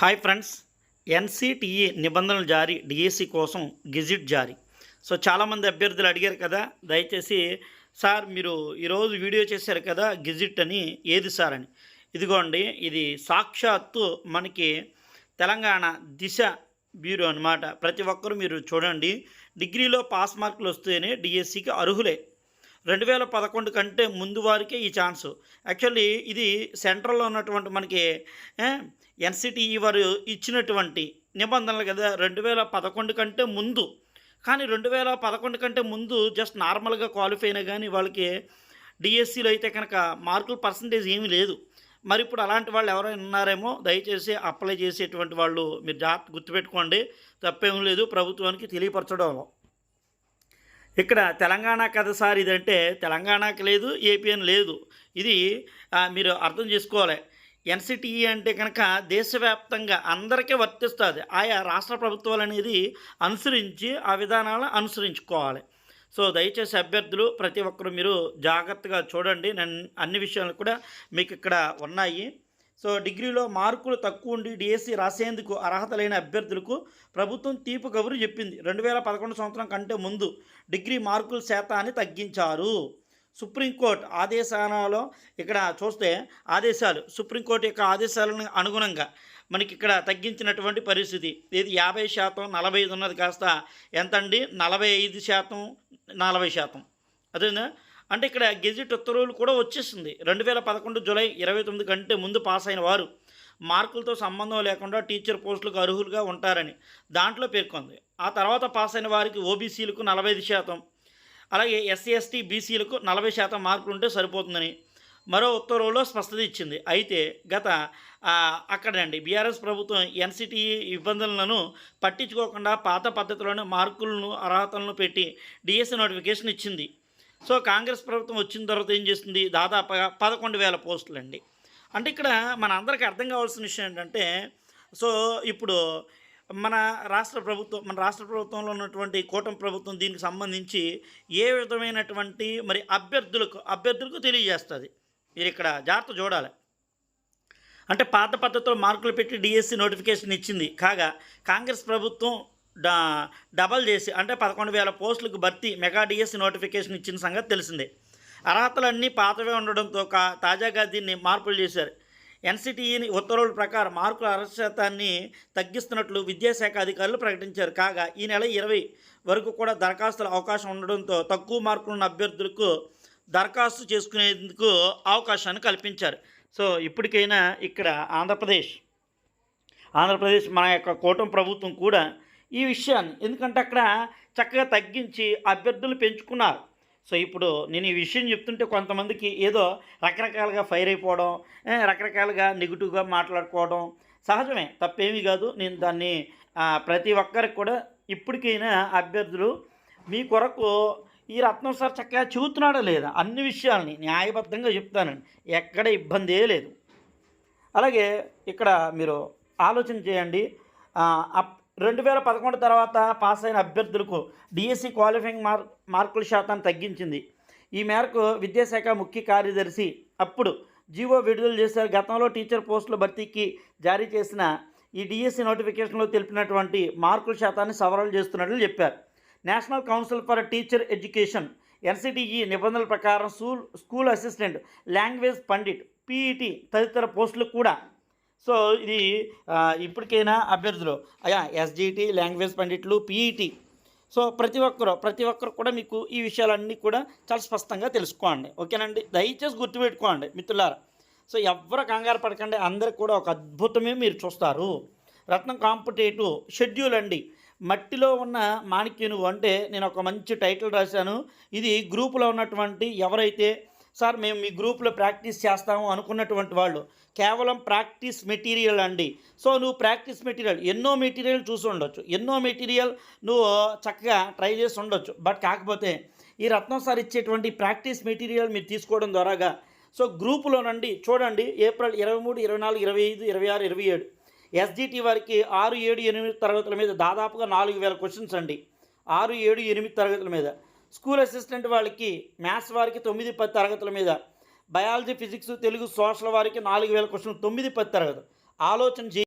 Hi friends NCTE నిబంధనలు జారీ DSC కోసం గెజిట్ జారీ. సో చాలామంది అభ్యర్థులు అడిగారు కదా దయచేసి సార్ మీరు ఈరోజు వీడియో చేశారు కదా గెజిట్ అని ఏది సార్ అని? ఇదిగోండి ఇది సాక్షాత్తు మనకి తెలంగాణ దిశ బ్యూరో అనమాట ప్రతి ఒక్కరు మీరు చూడండి డిగ్రీలో పాస్ మార్కులు వస్తేనే డిఎస్సికి అర్హులే. రెండు వేల పదకొండు కంటే ముందు వారికే ఈ ఛాన్స్. యాక్చువల్లీ ఇది సెంట్రల్లో ఉన్నటువంటి మనకి ఎన్సిటిఈ వారు ఇచ్చినటువంటి నిబంధనలు కదా రెండు వేల పదకొండు కంటే ముందు. కానీ రెండు వేల పదకొండు కంటే ముందు జస్ట్ నార్మల్గా క్వాలిఫై అయినా కానీ వాళ్ళకి డిఎస్సిలో అయితే కనుక మార్కుల పర్సంటేజ్ ఏమీ లేదు. మరి ఇప్పుడు అలాంటి వాళ్ళు ఎవరైనా ఉన్నారేమో దయచేసి అప్లై చేసేటువంటి వాళ్ళు మీరు జాగ్రత్త గుర్తుపెట్టుకోండి. తప్పేం లేదు ప్రభుత్వానికి తెలియపరచడం ఇక్కడ తెలంగాణ కథ సార్ ఇదంటే తెలంగాణకి లేదు ఏపీఎన్ అని లేదు. ఇది మీరు అర్థం చేసుకోవాలి. ఎన్సిటిఈ అంటే కనుక దేశవ్యాప్తంగా అందరికీ వర్తిస్తుంది. ఆయా రాష్ట్ర ప్రభుత్వాలు అనేది అనుసరించి ఆ విధానాలను అనుసరించుకోవాలి. సో దయచేసి అభ్యర్థులు ప్రతి ఒక్కరు మీరు జాగ్రత్తగా చూడండి. నేను అన్ని విషయాలు కూడా మీకు ఇక్కడ ఉన్నాయి. సో డిగ్రీలో మార్కులు తక్కువ ఉండి డిఎస్సి రాసేందుకు అర్హత లేని అభ్యర్థులకు ప్రభుత్వం తీపు కబురు చెప్పింది. రెండు వేల పదకొండు సంవత్సరం కంటే ముందు డిగ్రీ మార్కుల శాతాన్ని తగ్గించారు. సుప్రీంకోర్టు ఆదేశాలలో ఇక్కడ చూస్తే ఆదేశాలు సుప్రీంకోర్టు యొక్క ఆదేశాలను అనుగుణంగా మనకి ఇక్కడ తగ్గించినటువంటి పరిస్థితి. ఇది యాభై శాతం నలభై ఐదు ఉన్నది కాస్త ఎంతండి? నలభై ఐదు శాతం నలభై శాతం. అదేనా? అంటే ఇక్కడ గెజిట్ ఉత్తర్వులు కూడా వచ్చేసింది. రెండు వేల పదకొండు జూలై ఇరవై తొమ్మిది కంటే ముందు పాస్ అయిన వారు మార్కులతో సంబంధం లేకుండా టీచర్ పోస్టులకు అర్హులుగా ఉంటారని దాంట్లో పేర్కొంది. ఆ తర్వాత పాస్ అయిన వారికి ఓబీసీలకు నలభై ఐదు శాతం అలాగే ఎస్సీ ఎస్టీ బీసీలకు నలభై శాతం మార్కులు ఉంటే సరిపోతుందని మరో ఉత్తర్వులో స్పష్టత ఇచ్చింది. అయితే గత అక్కడండి బీఆర్ఎస్ ప్రభుత్వం ఎన్సిటి ఇబ్బందులను పట్టించుకోకుండా పాత పద్ధతిలోనే మార్కులను అర్హతలను పెట్టి డిఎస్సీ నోటిఫికేషన్ ఇచ్చింది. సో కాంగ్రెస్ ప్రభుత్వం వచ్చిన తర్వాత ఏం చేస్తుంది దాదాపుగా పదకొండు వేల పోస్టులు అండి అంటే ఇక్కడ మన అందరికీ అర్థం కావాల్సిన విషయం ఏంటంటే సో ఇప్పుడు మన రాష్ట్ర ప్రభుత్వం మన రాష్ట్ర ప్రభుత్వంలో ఉన్నటువంటి కూటమి ప్రభుత్వం దీనికి సంబంధించి ఏ విధమైనటువంటి మరి అభ్యర్థులకు అభ్యర్థులకు తెలియజేస్తుంది. మీరు ఇక్కడ జాగ్రత్త చూడాలి. అంటే పాత పద్ధతిలో మార్కులు పెట్టి డిఎస్సి నోటిఫికేషన్ ఇచ్చింది. కాగా కాంగ్రెస్ ప్రభుత్వం డబల్ చేసి అంటే పదకొండు వేల పోస్టులకు భర్తీ మెగా డిఎస్సి నోటిఫికేషన్ ఇచ్చిన సంగతి తెలిసిందే. అర్హతలన్నీ పాతవే ఉండడంతో కా తాజాగా దీన్ని మార్పులు చేశారు. ఎన్సిటిఈని ఉత్తర్వుల ప్రకారం మార్కుల అర్హశాతాన్ని తగ్గిస్తున్నట్లు విద్యాశాఖ అధికారులు ప్రకటించారు. కాగా ఈ నెల ఇరవై వరకు కూడా దరఖాస్తుల అవకాశం ఉండడంతో తక్కువ మార్కులున్న అభ్యర్థులకు దరఖాస్తు చేసుకునేందుకు అవకాశాన్ని కల్పించారు. సో ఇప్పటికైనా ఇక్కడ ఆంధ్రప్రదేశ్ ఆంధ్రప్రదేశ్ మన యొక్క కూటమి ప్రభుత్వం కూడా ఈ విషయాన్ని. ఎందుకంటే అక్కడ చక్కగా తగ్గించి అభ్యర్థులు పెంచుకున్నారు. సో ఇప్పుడు నేను ఈ విషయం చెప్తుంటే కొంతమందికి ఏదో రకరకాలుగా ఫైర్ అయిపోవడం రకరకాలుగా నెగిటివ్గా మాట్లాడుకోవడం సహజమే. తప్పేమీ కాదు. నేను దాన్ని ప్రతి ఒక్కరికి కూడా ఇప్పటికైనా అభ్యర్థులు మీ కొరకు ఈ రత్నం సార్ చక్కగా చూస్తున్నాడా లేదా? అన్ని విషయాల్ని న్యాయబద్ధంగా చెప్తానండి ఎక్కడ ఇబ్బందే లేదు. అలాగే ఇక్కడ మీరు ఆలోచన చేయండి. అప్ రెండు వేల పదకొండు తర్వాత పాస్ అయిన అభ్యర్థులకు డిఎస్సి క్వాలిఫైయింగ్ మార్ మార్కుల శాతాన్ని తగ్గించింది. ఈ మేరకు విద్యాశాఖ ముఖ్య కార్యదర్శి అప్పుడు జీవో విడుదల చేశారు. గతంలో టీచర్ పోస్టుల భర్తీకి జారీ చేసిన ఈ డిఎస్సి నోటిఫికేషన్లో తెలిపినటువంటి మార్కుల శాతాన్ని సవరణ చేస్తున్నట్లు చెప్పారు. National council for teacher education NCTE నిబంధనల ప్రకారం school school assistant language pandit PET తదితర పోస్టులు కూడా సో ఇది ఇప్పటికైనా అభ్యర్థులు అయా ఎస్జిటి లాంగ్వేజ్ పండిట్లు పీఈటీ. సో ప్రతి ఒక్కరు ప్రతి ఒక్కరు కూడా మీకు ఈ విషయాలన్నీ కూడా చాలా స్పష్టంగా తెలుసుకోండి. ఓకేనండి? దయచేసి గుర్తుపెట్టుకోండి మిత్రులారా. సో ఎవరు కంగారు పడకండి అందరికి కూడా ఒక అద్భుతమే మీరు చూస్తారు. రత్నం కాంపిటేటివ్ షెడ్యూల్ అండి. మట్టిలో ఉన్న మాణిక్యను అంటే నేను ఒక మంచి టైటిల్ రాశాను. ఇది గ్రూపులో ఉన్నటువంటి ఎవరైతే సార్ మేము మీ గ్రూప్లో ప్రాక్టీస్ చేస్తాము అనుకున్నటువంటి వాళ్ళు. కేవలం ప్రాక్టీస్ మెటీరియల్ అండి. సో నువ్వు ప్రాక్టీస్ మెటీరియల్ ఎన్నో మెటీరియల్ చూసి ఉండొచ్చు. ఎన్నో మెటీరియల్ నువ్వు చక్కగా ట్రై చేసి ఉండొచ్చు. బట్ కాకపోతే ఈ రత్నం సార్ ఇచ్చేటువంటి ప్రాక్టీస్ మెటీరియల్ మీరు తీసుకోవడం ద్వారాగా సో గ్రూపులోనండి చూడండి ఏప్రిల్ ఇరవై మూడు ఇరవై నాలుగు ఇరవై ఐదు ఇరవై ఆరు ఇరవై ఏడు. ఎస్జిటి వారికి ఆరు ఏడు ఎనిమిది తరగతుల మీద దాదాపుగా నాలుగు వేల క్వశ్చన్స్ అండి. ఆరు ఏడు ఎనిమిది తరగతుల మీద. స్కూల్ అసిస్టెంట్ వాళ్ళకి మ్యాథ్స్ వారికి తొమ్మిది పది తరగతుల మీద బయాలజీ ఫిజిక్స్ తెలుగు సోషల్ వారికి నాలుగు వేల క్వశ్చన్ తొమ్మిది పది తరగతి ఆలోచన చే